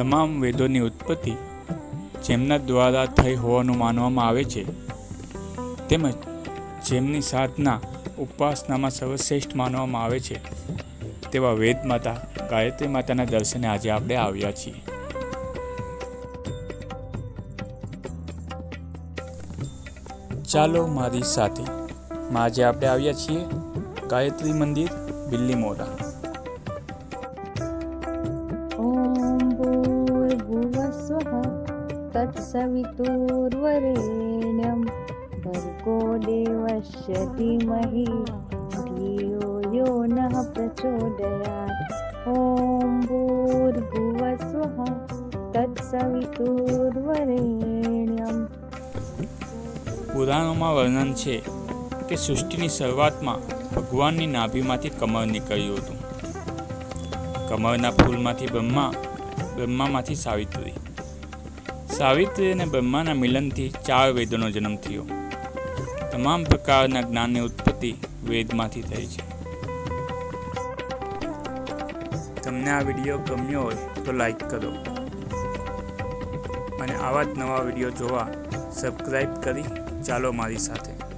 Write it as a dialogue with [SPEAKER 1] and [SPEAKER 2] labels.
[SPEAKER 1] તમામ વેદોની ઉત્પત્તિ જેમના દ્વારા થઈ હોવાનું માનવામાં આવે છે. તેમજ જેમની સાધના ઉપાસનામાં સર્વશ્રેષ્ઠ માનવામાં આવે છે. તેવા વેદ માતા ગાયત્રી માતાના દર્શને આજે આપણે આવ્યા છીએ. ચાલો મારી સાથે આજે આપણે આવ્યા છીએ ગાયત્રી મંદિર, બિલ્લીમોરા.
[SPEAKER 2] ॐ तत्सवितुर्वरेण्यं भर्गो देवस्य धीमहि धियो यो नः प्रचोदयात् ॐ भूर्भुवस्वः तत्सवितुर्वरेण्यम्
[SPEAKER 1] પુરાણોમાં વર્ણન છે કે સૃષ્ટિની શરૂઆતમાં ભગવાનની નાભીમાંથી કમળ નીકળ્યું હતું કમળના ફૂલમાંથી બ્રહ્મા બ્રહ્મામાંથી સાવિત્રી સાવિત્રી અને બ્રહ્માના મિલનથી ચાર વેદોનો જન્મ થયો. તમામ પ્રકારના જ્ઞાનની ઉત્પત્તિ વેદમાંથી થઈ છે. તમને આ વીડિયો ગમ્યો હોય તો લાઈક કરો. અને આવા જ નવા વીડિયો જોવા સબસ્ક્રાઈબ કરી ચાલો મારી સાથે.